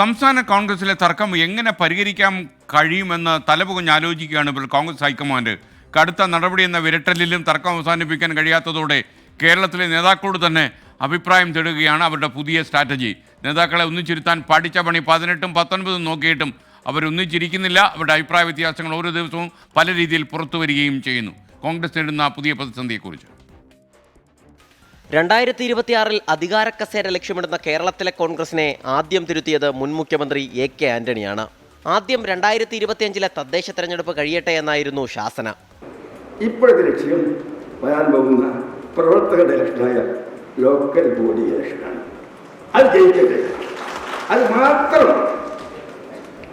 സംസ്ഥാന കോൺഗ്രസിലെ തർക്കം എങ്ങനെ പരിഹരിക്കാൻ കഴിയുമെന്ന് തലപുകഞ്ഞ് ആലോചിക്കുകയാണ് ഇപ്പോൾ കോൺഗ്രസ് ഹൈക്കമാൻഡ്. കടുത്ത നടപടി എന്ന വിരട്ടലിലും തർക്കം അവസാനിപ്പിക്കാൻ കഴിയാത്തതോടെ കേരളത്തിലെ നേതാക്കളോട് തന്നെ അഭിപ്രായം തേടുകയാണ് അവരുടെ പുതിയ സ്ട്രാറ്റജി. നേതാക്കളെ ഒന്നിച്ചിരുത്താൻ പഠിച്ച പണി പതിനെട്ടും പത്തൊൻപതും നോക്കിയിട്ടും അവരൊന്നിച്ചിരിക്കുന്നില്ല. അവരുടെ അഭിപ്രായ വ്യത്യാസങ്ങൾ ഓരോ ദിവസവും പല രീതിയിൽ പുറത്തു വരികയും ചെയ്യുന്നു. കോൺഗ്രസ് നേടുന്ന പുതിയ പ്രതിസന്ധിയെക്കുറിച്ച്. രണ്ടായിരത്തി ഇരുപത്തിയാറിൽ അധികാരക്കസേര ലക്ഷ്യമിടുന്ന കേരളത്തിലെ കോൺഗ്രസിനെ ആദ്യം തിരുത്തിയത് മുൻ മുഖ്യമന്ത്രി എ കെ ആന്റണിയാണ്. ആദ്യം രണ്ടായിരത്തി ഇരുപത്തിയഞ്ചിലെ തദ്ദേശ തെരഞ്ഞെടുപ്പ് കഴിയട്ടെ എന്നായിരുന്നു ശാസന. ഇപ്പോഴത്തെ ലക്ഷ്യം വരാൻ പോകുന്ന പ്രവർത്തകരുടെ ഇലക്ഷനായ ലോക്കൽ ബോഡി ഇലക്ഷനാണ്. അത് ജയിക്കട്ടെ. അത് മാത്രം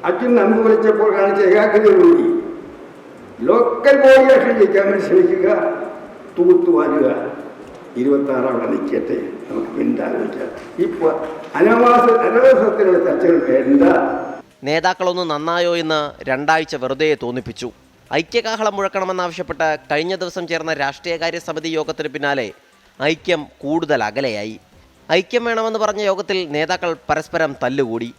അച്ഛൻ നമ്പ് വിളിച്ചപ്പോൾ കാണിച്ച ഏകാഗ്രതയോടുകൂടി ലോക്കൽ ബോഡി ഇലക്ഷൻ ജയിക്കാൻ വേണ്ടി ശ്രമിക്കുക തൂത്തുവാരുക. ഇരുപത്തി അവിടെ നിൽക്കട്ടെ നമുക്ക് പിന്താലോചിക്കാം ഇപ്പോൾ അനവാസ അനവാസത്തിനുള്ള ചർച്ചകൾ വേണ്ട. നേതാക്കളൊന്ന് നന്നായോ എന്ന് രണ്ടാഴ്ച വെറുതെ തോന്നിപ്പിച്ചു. ഐക്യകാഹളം മുഴക്കണമെന്നാവശ്യപ്പെട്ട് കഴിഞ്ഞ ദിവസം ചേർന്ന രാഷ്ട്രീയകാര്യ സമിതി യോഗത്തിന് പിന്നാലെ ഐക്യം കൂടുതൽ അകലെയായി. ഐക്യം വേണമെന്ന് പറഞ്ഞ യോഗത്തിൽ നേതാക്കൾ പരസ്പരം തല്ലുകൂടി.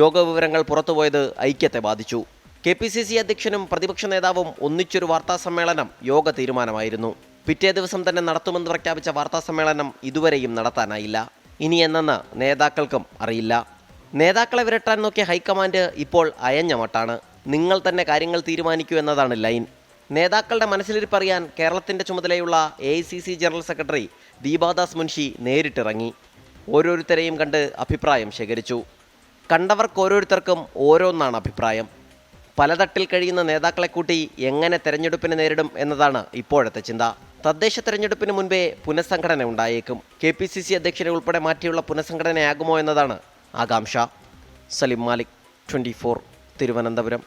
യോഗ വിവരങ്ങൾ പുറത്തുപോയത് ഐക്യത്തെ ബാധിച്ചു. കെ പി സി സി അധ്യക്ഷനും പ്രതിപക്ഷ നേതാവും ഒന്നിച്ചൊരു വാർത്താ സമ്മേളനം യോഗ തീരുമാനമായിരുന്നു. പിറ്റേ ദിവസം തന്നെ നടത്തുമെന്ന് പ്രഖ്യാപിച്ച വാർത്താ സമ്മേളനം ഇതുവരെയും നടത്താനായില്ല. ഇനി എന്നെന്ന് നേതാക്കൾക്കും അറിയില്ല. നേതാക്കളെ വിരട്ടാൻ നോക്കിയ ഹൈക്കമാൻഡ് ഇപ്പോൾ അയഞ്ഞ മട്ടാണ്. നിങ്ങൾ തന്നെ കാര്യങ്ങൾ തീരുമാനിക്കൂ എന്നതാണ് ലൈൻ. നേതാക്കളുടെ മനസ്സിലിരിപ്പറിയാൻ കേരളത്തിന്റെ ചുമതലയുള്ള A general secretary Deepa Das Munshi നേരിട്ടിറങ്ങി. ഓരോരുത്തരെയും കണ്ട് അഭിപ്രായം ശേഖരിച്ചു. കണ്ടവർക്ക് ഓരോരുത്തർക്കും ഓരോന്നാണ് അഭിപ്രായം. പലതട്ടിൽ കഴിയുന്ന നേതാക്കളെ കൂട്ടി എങ്ങനെ തെരഞ്ഞെടുപ്പിനെ നേരിടും എന്നതാണ് ഇപ്പോഴത്തെ ചിന്ത. തദ്ദേശ തെരഞ്ഞെടുപ്പിന് മുൻപേ പുനഃസംഘടന ഉണ്ടായേക്കും. കെ പി സി സി അധ്യക്ഷനെ ഉൾപ്പെടെ മാറ്റിയുള്ള പുനഃസംഘടനയാകുമോ എന്നതാണ് ആകാംക്ഷ. സലിം മാലിക് ട്വന്റി തിരുവനന്തപുരം.